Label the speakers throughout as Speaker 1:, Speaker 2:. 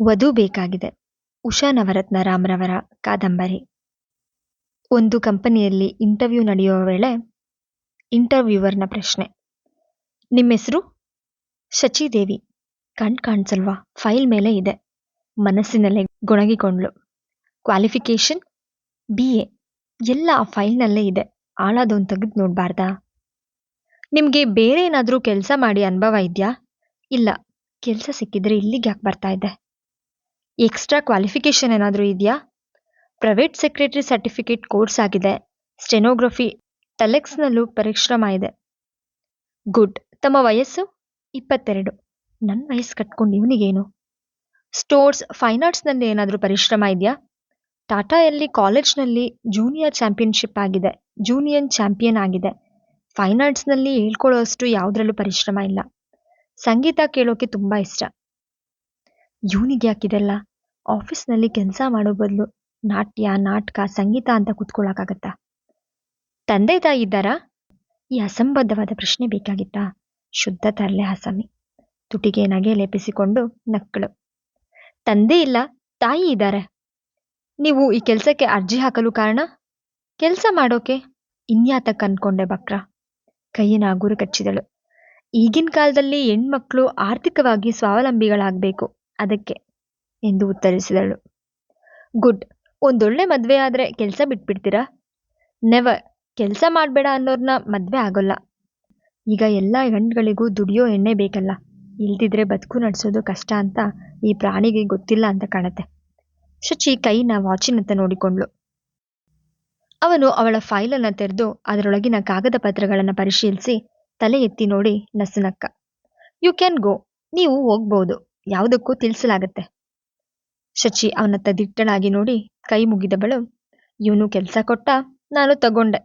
Speaker 1: ವಧು ಬೇಕಾಗಿದೆ. ಉಷಾ ನವರತ್ನ ರಾಮ್ರವರ ಕಾದಂಬರಿ. ಒಂದು ಕಂಪನಿಯಲ್ಲಿ ಇಂಟರ್ವ್ಯೂ ನಡೆಯುವ ವೇಳೆ ಇಂಟರ್ವ್ಯೂವರ್ನ ಪ್ರಶ್ನೆ. ನಿಮ್ಮ ಹೆಸರು? ಶಚಿದೇವಿ ಕಣ್ ಕಾಣಿಸಲ್ವಾ? ಫೈಲ್ ಮೇಲೆ ಇದೆ. ಮನಸ್ಸಿನಲ್ಲೇ ಗೊಣಗಿಕೊಂಡ್ಳು. ಕ್ವಾಲಿಫಿಕೇಷನ್? B A. ಎಲ್ಲ ಆ ಫೈಲ್ನಲ್ಲೇ ಇದೆ. ಆಳಾದೊಂದು ತೆಗೆದು ನೋಡಬಾರ್ದಾ? ನಿಮಗೆ ಬೇರೆ ಏನಾದರೂ ಕೆಲಸ ಮಾಡಿ ಅನುಭವ ಇದೆಯಾ? ಇಲ್ಲ. ಕೆಲಸ ಸಿಕ್ಕಿದ್ರೆ ಇಲ್ಲಿಗೆ ಯಾಕೆ ಬರ್ತಾ ಇದ್ದೆ. ಎಕ್ಸ್ಟ್ರಾ ಕ್ವಾಲಿಫಿಕೇಷನ್ ಏನಾದರೂ ಇದೆಯಾ? ಪ್ರೈವೇಟ್ ಸೆಕ್ರೆಟರಿ ಸರ್ಟಿಫಿಕೇಟ್ ಕೋರ್ಸ್ ಆಗಿದೆ. ಸ್ಟೆನೋಗ್ರಫಿ ಟೆಲೆಕ್ಸ್ನಲ್ಲೂ ಪರಿಶ್ರಮ ಇದೆ. ಗುಡ್. ತಮ್ಮ ವಯಸ್ಸು? ಇಪ್ಪತ್ತೆರಡು. ನನ್ನ ವಯಸ್ಸು ಕಟ್ಕೊಂಡು ಇವನಿಗೇನು? ಸ್ಟೋರ್ಸ್, ಫೈನ್ ಆರ್ಟ್ಸ್ನಲ್ಲಿ ಏನಾದರೂ ಪರಿಶ್ರಮ ಇದೆಯಾ? ಟಾಟಾಯಲ್ಲಿ ಕಾಲೇಜ್ನಲ್ಲಿ ಜೂನಿಯರ್ ಚಾಂಪಿಯನ್ಶಿಪ್ ಆಗಿದೆ. ಜೂನಿಯರ್ ಚಾಂಪಿಯನ್ ಆಗಿದೆ. ಫೈನ್ ಆರ್ಟ್ಸ್ನಲ್ಲಿ ಹೇಳ್ಕೊಳ್ಳೋ ಅಷ್ಟು ಯಾವುದರಲ್ಲೂ ಪರಿಶ್ರಮ ಇಲ್ಲ. ಸಂಗೀತ ಕೇಳೋಕೆ ತುಂಬ ಇಷ್ಟ. ಇವನಿಗೆ ಯಾಕಿದೆಲ್ಲ ಆಫೀಸ್ನಲ್ಲಿ ಕೆಲಸ ಮಾಡೋ ಬದಲು ನಾಟ್ಯ, ನಾಟಕ, ಸಂಗೀತ ಅಂತ ಕೂತ್ಕೊಳ್ಳೋಕ್ಕಾಗತ್ತಾ ತಂದೆ ತಾಯಿ ಇದ್ದಾರಾ? ಈ ಅಸಂಬದ್ಧವಾದ ಪ್ರಶ್ನೆ ಬೇಕಾಗಿತ್ತಾ? ಶುದ್ಧ ತರಲೆ ಹಾಸಮಿ ತುಟಿಗೆ ನಗೆ ಲೇಪಿಸಿಕೊಂಡು ನಕ್ಕಳು. ತಂದೆ ಇಲ್ಲ, ತಾಯಿ ಇದ್ದಾರೆ. ನೀವು ಈ ಕೆಲಸಕ್ಕೆ ಅರ್ಜಿ ಹಾಕಲು ಕಾರಣ? ಕೆಲಸ ಮಾಡೋಕೆ? ಇನ್ಯಾತಕ್ಕೆ ಅನ್ಕೊಂಡೆ ಬಕ್ರ? ಕೈಯಿನ ಗುರು ಕಚ್ಚಿದಳು. ಈಗಿನ ಕಾಲದಲ್ಲಿ ಹೆಣ್ಮಕ್ಳು ಆರ್ಥಿಕವಾಗಿ ಸ್ವಾವಲಂಬಿಗಳಾಗಬೇಕು, ಅದಕ್ಕೆ. ಎಂದು ಉತ್ತರಿಸಿದಳು. ಗುಡ್. ಒಂದೊಳ್ಳೆ ಮದುವೆ ಆದರೆ ಕೆಲಸ ಬಿಟ್ಬಿಡ್ತೀರಾ? ನೆವರ್. ಕೆಲಸ ಮಾಡಬೇಡ ಅನ್ನೋರ್ನ ಮದುವೆ ಆಗೋಲ್ಲ. ಈಗ ಎಲ್ಲ ಗಂಡುಗಳಿಗೂ ದುಡಿಯೋ ಎಣ್ಣೆ ಬೇಕಲ್ಲ. ಇಲ್ದಿದ್ರೆ ಬದುಕು ನಡೆಸೋದು ಕಷ್ಟ ಅಂತ ಈ ಪ್ರಾಣಿಗೆ ಗೊತ್ತಿಲ್ಲ ಅಂತ ಕಾಣತ್ತೆ. ಶುಚಿ ಕೈನ ವಾಚಿನತ್ತ ನೋಡಿಕೊಂಡ್ಳು. ಅವನು ಅವಳ ಫೈಲನ್ನು ತೆರೆದು ಅದರೊಳಗಿನ ಕಾಗದ ಪತ್ರಗಳನ್ನು ಪರಿಶೀಲಿಸಿ ತಲೆ ಎತ್ತಿ ನೋಡಿ ನಸುನಕ್ಕ. You can go. ನೀವು ಹೋಗ್ಬೋದು. ಯಾವುದಕ್ಕೂ ತಿಳಿಸಲಾಗತ್ತೆ. ಶಚಿ ಅವನತ್ತ ದಿಟ್ಟಳಾಗಿ ನೋಡಿ ಕೈ ಮುಗಿದವಳು, ಇವನು ಕೆಲಸ ಕೊಟ್ಟ, ನಾನು ತಗೊಂಡೆ.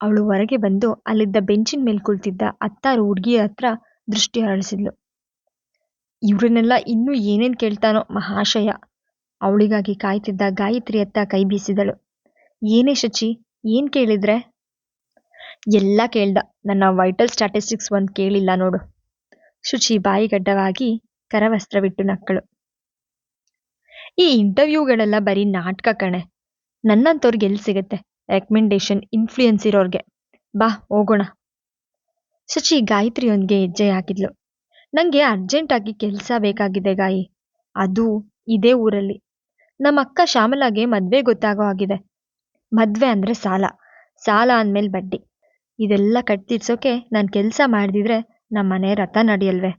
Speaker 1: ಅವಳು ಹೊರಗೆ ಬಂದು ಅಲ್ಲಿದ್ದ ಬೆಂಚಿನ ಮೇಲೆ ಕುಳಿತಿದ್ದ ಹತ್ತಾರು ಹುಡುಗಿಯ ಹತ್ರ ದೃಷ್ಟಿ ಹರಳಿಸಿದ್ಲು ಇವ್ರನ್ನೆಲ್ಲ ಇನ್ನೂ ಏನೇನ್ ಕೇಳ್ತಾನೋ ಮಹಾಶಯ, ಅವಳಿಗಾಗಿ ಕಾಯ್ತಿದ್ದ ಗಾಯತ್ರಿ ಅತ್ತ ಕೈ ಬೀಸಿದಳು. ಏನೇ ಶಚಿ, ಏನ್ ಕೇಳಿದ್ರೆ? ಎಲ್ಲ ಕೇಳ್ದ, ನನ್ನ ವೈಟಲ್ ಸ್ಟ್ಯಾಟಿಸ್ಟಿಕ್ಸ್ ಒಂದ್ ಕೇಳಿಲ್ಲ ನೋಡು. ಶುಚಿ ಬಾಯಿಗಡ್ಡವಾಗಿ ಕರವಸ್ತ್ರವಿಟ್ಟು ನಕ್ಕಳು. ಈ ಇಂಟರ್ವ್ಯೂಗಳೆಲ್ಲ ಬರೀ ನಾಟಕ ಕಣೆ. ನನ್ನಂಥವ್ರಿಗೆ ಎಲ್ಲಿ ಸಿಗತ್ತೆ? ರೆಕಮೆಂಡೇಶನ್ ಇನ್ಫ್ಲೂಯೆನ್ಸ್ ಇರೋರ್ಗೆ. ಬಾ, ಹೋಗೋಣ. ಶಚಿ ಗಾಯತ್ರಿಯೊಂದಿಗೆ ಹೆಜ್ಜೆ ಹಾಕಿದ್ಲು. ನಂಗೆ ಅರ್ಜೆಂಟಾಗಿ ಕೆಲಸ ಬೇಕಾಗಿದೆ ಗಾಯಿ. ಅದು ಇದೇ ಊರಲ್ಲಿ. ನಮ್ಮ ಅಕ್ಕ ಶ್ಯಾಮಲಾಗೆ ಮದ್ವೆ ಗೊತ್ತಾಗೋ ಆಗಿದೆ ಮದ್ವೆ ಅಂದ್ರೆ ಸಾಲ. ಸಾಲ ಅಂದ್ಮೇಲೆ ಬಡ್ಡಿ. ಇದೆಲ್ಲ ಕಟ್ತಿರ್ಸೋಕೆ ನಾನು ಕೆಲಸ ಮಾಡ್ದಿದ್ರೆ ನಮ್ಮ ಮನೆ ರಥ ನಡೆಯಲ್ವೇ?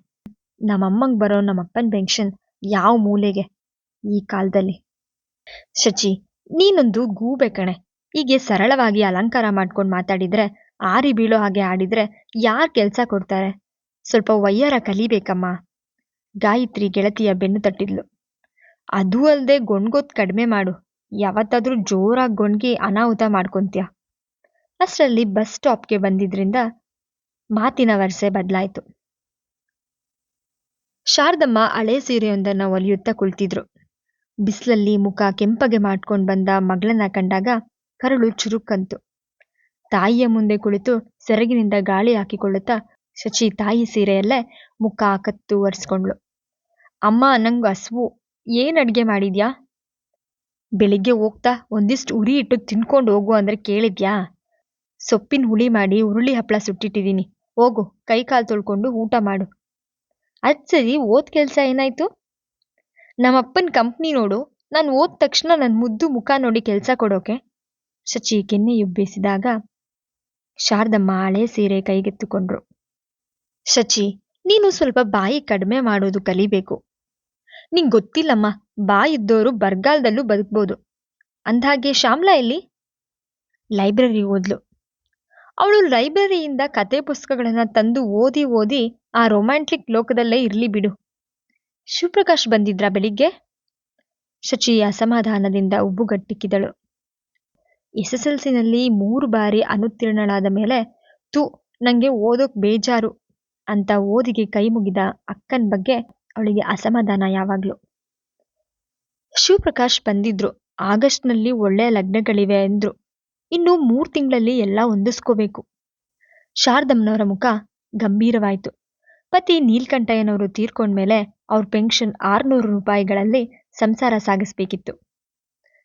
Speaker 1: ನಮ್ಮಮ್ಮಂಗೆ ಬರೋ ನಮ್ಮಪ್ಪನ ಪೆನ್ಷನ್ ಯಾವ ಮೂಲೆಗೆ? ಈ ಕಾಲದಲ್ಲಿ. ಶಚಿ, ನೀನೊಂದು ಗೂಬೆ ಕಣೆ. ಹೀಗೆ ಸರಳವಾಗಿ ಅಲಂಕಾರ ಮಾಡ್ಕೊಂಡು ಮಾತಾಡಿದ್ರೆ, ಆರಿ ಬೀಳೋ ಹಾಗೆ ಆಡಿದ್ರೆ ಯಾರ್ ಕೆಲಸ ಕೊಡ್ತಾರೆ? ಸ್ವಲ್ಪ ವಯ್ಯಾರ ಕಲಿಬೇಕಮ್ಮ. ಗಾಯತ್ರಿ ಗೆಳತಿಯ ಬೆನ್ನು ತಟ್ಟಿದ್ಲು. ಅದೂ ಅಲ್ಲದೆ ಗೊಣ್ಗೋತ್ ಕಡಿಮೆ ಮಾಡು. ಯಾವತ್ತಾದ್ರೂ ಜೋರಾಗಿ ಗೊಣ್ಗಿ ಅನಾಹುತ ಮಾಡ್ಕೊಂತೀಯ? ಅಷ್ಟರಲ್ಲಿ ಬಸ್ ಸ್ಟಾಪ್ಗೆ ಬಂದಿದ್ರಿಂದ ಮಾತಿನ ವರಸೆ ಬದಲಾಯಿತು. ಶಾರದಮ್ಮ ಹಳೆ ಸೀರೆಯೊಂದನ್ನು ಒಲಿಯುತ್ತಾ ಕುಳಿತಿದ್ರು. ಬಿಸಿಲಲ್ಲಿ ಮುಖ ಕೆಂಪಗೆ ಮಾಡ್ಕೊಂಡು ಬಂದ ಮಗಳನ್ನ ಕಂಡಾಗ ಕರಳು ಚುರುಕಂತು. ತಾಯಿಯ ಮುಂದೆ ಕುಳಿತು ಸೆರಗಿನಿಂದ ಗಾಳಿ ಹಾಕಿಕೊಳ್ಳುತ್ತಾ ಶಚಿ ತಾಯಿ ಸೀರೆಯಲ್ಲೇ ಮುಖ ಕತ್ತು ಒರೆಸ್ಕೊಂಡ್ಳು. ಅಮ್ಮ, ನಂಗೆ ಹಸ್ವು. ಏನು ಅಡ್ಗೆ ಮಾಡಿದ್ಯಾ? ಬೆಳಿಗ್ಗೆ ಹೋಗ್ತಾ ಒಂದಿಷ್ಟು ಉರಿ ಇಟ್ಟು ತಿನ್ಕೊಂಡು ಹೋಗು ಅಂದ್ರೆ ಕೇಳಿದ್ಯಾ? ಸೊಪ್ಪಿನ ಹುಳಿ ಮಾಡಿ ಉರುಳಿ ಹಪ್ಪಳ ಸುಟ್ಟಿಟ್ಟಿದ್ದೀನಿ. ಹೋಗು ಕೈ ಕಾಲು ತೊಳ್ಕೊಂಡು ಊಟ ಮಾಡು. ಅದ್ ಸರಿ ಓದ್ ಕೆಲಸ ಏನಾಯ್ತು? ನಮ್ಮಪ್ಪನ ಕಂಪ್ನಿ ನೋಡು, ನಾನು ಓದ್ ತಕ್ಷಣ ನನ್ನ ಮುದ್ದು ಮುಖ ನೋಡಿ ಕೆಲಸ ಕೊಡೋಕೆ. ಶಚಿ ಕೆನ್ನೆ ಎಬ್ಬಿಸಿದಾಗ ಶಾರದಮ್ಮ ಹಳೆ ಸೀರೆ ಕೈಗೆತ್ತುಕೊಂಡ್ರು. ಶಚಿ, ನೀನು ಸ್ವಲ್ಪ ಬಾಯಿ ಕಡಿಮೆ ಮಾಡೋದು ಕಲಿಬೇಕು. ನಿಂಗೆ ಗೊತ್ತಿಲ್ಲಮ್ಮ, ಬಾಯಿದ್ದೋರು ಬರಗಾಲದಲ್ಲೂ ಬದುಕ್ಬೋದು. ಅಂದ್ಹಾಗೆ ಶ್ಯಾಮ್ಲಾ ಎಲ್ಲಿ? ಲೈಬ್ರರಿ ಓದ್ಲು. ಅವಳು ಲೈಬ್ರರಿಯಿಂದ ಕತೆ ಪುಸ್ತಕಗಳನ್ನು ತಂದು ಓದಿ ಓದಿ ಆ ರೊಮ್ಯಾಂಟಿಕ್ ಲೋಕದಲ್ಲೇ ಇರ್ಲಿ ಬಿಡು. ಶಿವಪ್ರಕಾಶ್ ಬಂದಿದ್ರಾ ಬೆಳಿಗ್ಗೆ? ಶಚಿ ಅಸಮಾಧಾನದಿಂದ ಉಬ್ಬುಗಟ್ಟಿಕ್ಕಿದಳು. ಎಸ್ ಎಸ್ ಎಲ್ ಸಿನಲ್ಲಿ ಮೂರು ಬಾರಿ ಅನುತ್ತೀರ್ಣಳಾದ ಮೇಲೆ ತು ನಂಗೆ ಓದೋಕ್ ಬೇಜಾರು ಅಂತ ಓದಿಗೆ ಕೈ ಮುಗಿದ ಅಕ್ಕನ ಬಗ್ಗೆ ಅವಳಿಗೆ ಅಸಮಾಧಾನ ಯಾವಾಗ್ಲೂ. ಶಿವಪ್ರಕಾಶ್ ಬಂದಿದ್ರು. ಆಗಸ್ಟ್ನಲ್ಲಿ ಒಳ್ಳೆಯ ಲಗ್ನಗಳಿವೆ ಅಂದ್ರು. ಇನ್ನು ಮೂರು ತಿಂಗಳಲ್ಲಿ ಎಲ್ಲ ಹೊಂದಿಸ್ಕೋಬೇಕು. ಶಾರದಮ್ಮನವರ ಮುಖ ಗಂಭೀರವಾಯಿತು. ಪತಿ ನೀಲ್ಕಂಠಯ್ಯನವರು ತೀರ್ಕೊಂಡ್ಮೇಲೆ ಅವ್ರ ಪೆನ್ಷನ್ ಆರುನೂರು ರೂಪಾಯಿಗಳಲ್ಲಿ ಸಂಸಾರ ಸಾಗಿಸ್ಬೇಕಿತ್ತು.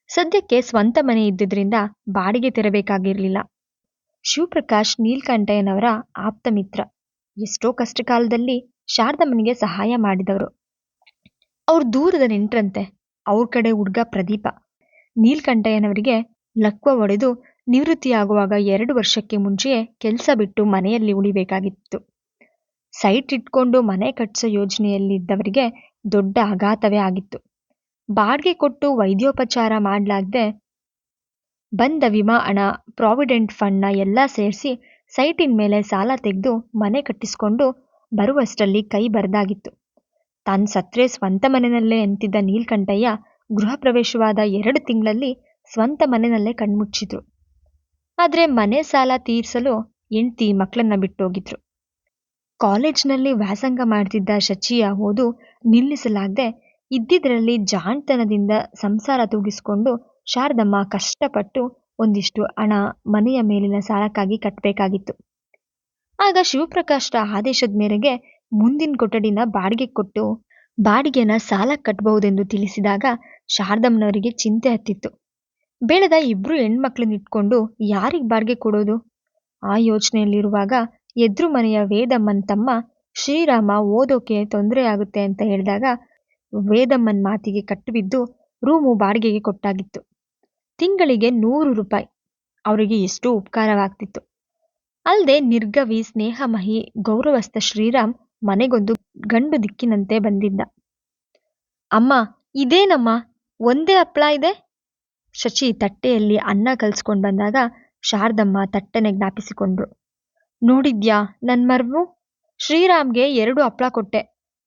Speaker 1: ಸದ್ಯಕ್ಕೆ ಸ್ವಂತ ಮನೆ ಇದ್ದಿದ್ರಿಂದ ಬಾಡಿಗೆ ತೆರಬೇಕಾಗಿರಲಿಲ್ಲ. ಶಿವಪ್ರಕಾಶ್ ನೀಲ್ಕಂಠಯ್ಯನವರ ಆಪ್ತ ಮಿತ್ರ. ಎಷ್ಟೋ ಕಷ್ಟಕಾಲದಲ್ಲಿ ಶಾರದಮ್ಮನಿಗೆ ಸಹಾಯ ಮಾಡಿದವರು. ಅವ್ರ ದೂರದ ನೆಂಟ್ರಂತೆ, ಅವ್ರ ಕಡೆ ಹುಡ್ಗ ಪ್ರದೀಪ. ನೀಲ್ಕಂಠಯ್ಯನವರಿಗೆ ಲಕ್ವ ಒಡೆದು ನಿವೃತ್ತಿಯಾಗುವಾಗ ಎರಡು ವರ್ಷಕ್ಕೆ ಮುಂಚೆಯೇ ಕೆಲಸ ಬಿಟ್ಟು ಮನೆಯಲ್ಲಿ ಉಳಿಬೇಕಾಗಿತ್ತು. ಸೈಟ್ ಇಟ್ಕೊಂಡು ಮನೆ ಕಟ್ಸೋ ಯೋಜನೆಯಲ್ಲಿದ್ದವರಿಗೆ ದೊಡ್ಡ ಆಘಾತವೇ ಆಗಿತ್ತು. ಬಾಡಿಗೆ ಕೊಟ್ಟು ವೈದ್ಯೋಪಚಾರ ಮಾಡಲಾಗದೆ ಬಂದ ವಿಮಾ ಹಣ ಪ್ರಾವಿಡೆಂಟ್ ಫಂಡ್ನ ಎಲ್ಲ ಸೇರಿಸಿ ಸೈಟಿನ ಮೇಲೆ ಸಾಲ ತೆಗೆದು ಮನೆ ಕಟ್ಟಿಸ್ಕೊಂಡು ಬರುವಷ್ಟರಲ್ಲಿ ಕೈ ಬರದಾಗಿತ್ತು. ತಾನು ಸತ್ರೆ ಸ್ವಂತ ಮನೆಯಲ್ಲೇ ಎಂತಿದ್ದ ನೀಲ್ಕಂಠಯ್ಯ ಗೃಹ ಪ್ರವೇಶವಾದ ಎರಡು ತಿಂಗಳಲ್ಲಿ ಸ್ವಂತ ಮನೆಯಲ್ಲೇ ಕಣ್ಮುಚ್ಚಿದ್ರು. ಆದರೆ ಮನೆ ಸಾಲ ತೀರಿಸಲು ಹೆಂಡ್ತಿ ಮಕ್ಕಳನ್ನ ಬಿಟ್ಟೋಗಿದ್ರು. ಕಾಲೇಜ್ನಲ್ಲಿ ವ್ಯಾಸಂಗ ಮಾಡ್ತಿದ್ದ ಶಚಿಯ ಓದು ನಿಲ್ಲಿಸಲಾಗದೆ ಇದ್ದಿದ್ರಲ್ಲಿ ಜಾಣ್ತನದಿಂದ ಸಂಸಾರ ತೂಗಿಸಿಕೊಂಡು ಶಾರದಮ್ಮ ಕಷ್ಟಪಟ್ಟು ಒಂದಿಷ್ಟು ಹಣ ಮನೆಯ ಮೇಲಿನ ಸಾಲಕ್ಕಾಗಿ ಕಟ್ಟಬೇಕಾಗಿತ್ತು ಆಗ ಶಿವಪ್ರಕಾಶ್ರ ಆದೇಶದ ಮೇರೆಗೆ ಮುಂದಿನ ಕೊಠಡಿನ ಬಾಡಿಗೆ ಕೊಟ್ಟು ಬಾಡಿಗೆನ ಸಾಲ ಕಟ್ಟಬಹುದೆಂದು ತಿಳಿಸಿದಾಗ ಶಾರದಮ್ಮನವರಿಗೆ ಚಿಂತೆ ಹತ್ತಿತ್ತು. ಬೆಳೆದ ಇಬ್ರು ಹೆಣ್ಮಕ್ಳನ್ನ ಇಟ್ಕೊಂಡು ಯಾರಿಗೆ ಬಾಡಿಗೆ ಕೊಡೋದು? ಆ ಯೋಚನೆಯಲ್ಲಿರುವಾಗ ಎದ್ರು ಮನೆಯ ವೇದಮ್ಮನ್ ತಮ್ಮ ಶ್ರೀರಾಮ, ಓದೋಕೆ ತೊಂದರೆ ಆಗುತ್ತೆ ಅಂತ ಹೇಳಿದಾಗ ವೇದಮ್ಮನ್ ಮಾತಿಗೆ ಕಟ್ಟುಬಿದ್ದು ರೂಮು ಬಾಡಿಗೆಗೆ ಕೊಟ್ಟಾಗಿತ್ತು. ತಿಂಗಳಿಗೆ ನೂರು ರೂಪಾಯಿ. ಅವರಿಗೆ ಎಷ್ಟು ಉಪಕಾರವಾಗ್ತಿತ್ತು. ಅಲ್ಲದೆ ನಿರ್ಗವಿ ಸ್ನೇಹಮಹಿ ಗೌರವಸ್ಥ ಶ್ರೀರಾಮ್ ಮನೆಗೊಂದು ಗಂಡು ದಿಕ್ಕಿನಂತೆ ಬಂದಿದ್ದ. ಅಮ್ಮ, ಇದೇನಮ್ಮ? ಒಂದೇ ಹಪ್ಳ ಇದೆ? ಶಚಿ ತಟ್ಟೆಯಲ್ಲಿ ಅನ್ನ ಕಲ್ಸ್ಕೊಂಡು ಬಂದಾಗ ಶಾರದಮ್ಮ ತಟ್ಟನೆ ಜ್ಞಾಪಿಸಿಕೊಂಡ್ರು. ನೋಡಿದ್ಯಾ ನನ್ ಮರ್ಮು? ಶ್ರೀರಾಮ್ಗೆ ಎರಡು ಹಪ್ಳ ಕೊಟ್ಟೆ.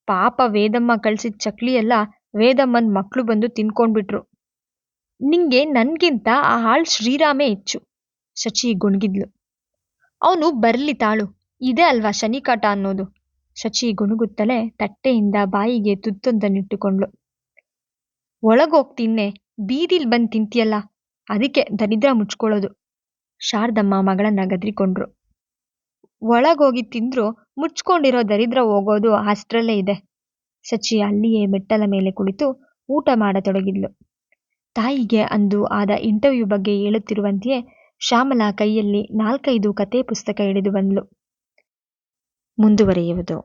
Speaker 1: ಪಾಪ ವೇದಮ್ಮ ಕಳ್ಸಿದ ಚಕ್ಲಿ ಎಲ್ಲ ವೇದಮ್ಮನ್ ಮಕ್ಕಳು ಬಂದು ತಿನ್ಕೊಂಡ್ಬಿಟ್ರು. ನಿಂಗೆ ನನ್ಗಿಂತ ಆ ಹಾಳ್ ಶ್ರೀರಾಮೇ ಹೆಚ್ಚು, ಶಚಿ ಗುಣಗಿದ್ಲು. ಅವನು ಬರ್ಲಿ ತಾಳು, ಇದೇ ಅಲ್ವಾ ಶನಿಕಾಟ ಅನ್ನೋದು? ಶಚಿ ಗುಣಗುತ್ತಲೇ ತಟ್ಟೆಯಿಂದ ಬಾಯಿಗೆ ತುತ್ತೊಂದನ್ನಿಟ್ಟುಕೊಂಡ್ಳು ಒಳಗೋಗ್ ತಿನ್ನೇ. ಬೀದಿಲ್ ಬಂದ್ ತಿಂತಿಯಲ್ಲ, ಅದಕ್ಕೆ ದರಿದ್ರ ಮುಚ್ಕೊಳ್ಳೋದು, ಶಾರದಮ್ಮ ಮಗಳನ್ನ ಗದ್ರಿಕೊಂಡ್ರು. ಒಳಗೋಗಿ ತಿಂದ್ರು ಮುಚ್ಕೊಂಡಿರೋ ದರಿದ್ರ ಹೋಗೋದು ಹಾಸ್ಟ್ರಲ್ಲೇ ಇದೆ. ಸಚಿ ಅಲ್ಲಿಯೇ ಮೆಟ್ಟಲ ಮೇಲೆ ಕುಳಿತು ಊಟ ಮಾಡತೊಡಗಿದ್ಲು. ತಾಯಿಗೆ ಅಂದು ಆದ ಇಂಟರ್ವ್ಯೂ ಬಗ್ಗೆ ಹೇಳುತ್ತಿರುವಂತೆಯೇ ಶ್ಯಾಮಲಾ ಕೈಯಲ್ಲಿ ನಾಲ್ಕೈದು ಕತೆ ಪುಸ್ತಕ ಹಿಡಿದು ಬಂದ್ಲು. ಮುಂದುವರಿಯುವುದು.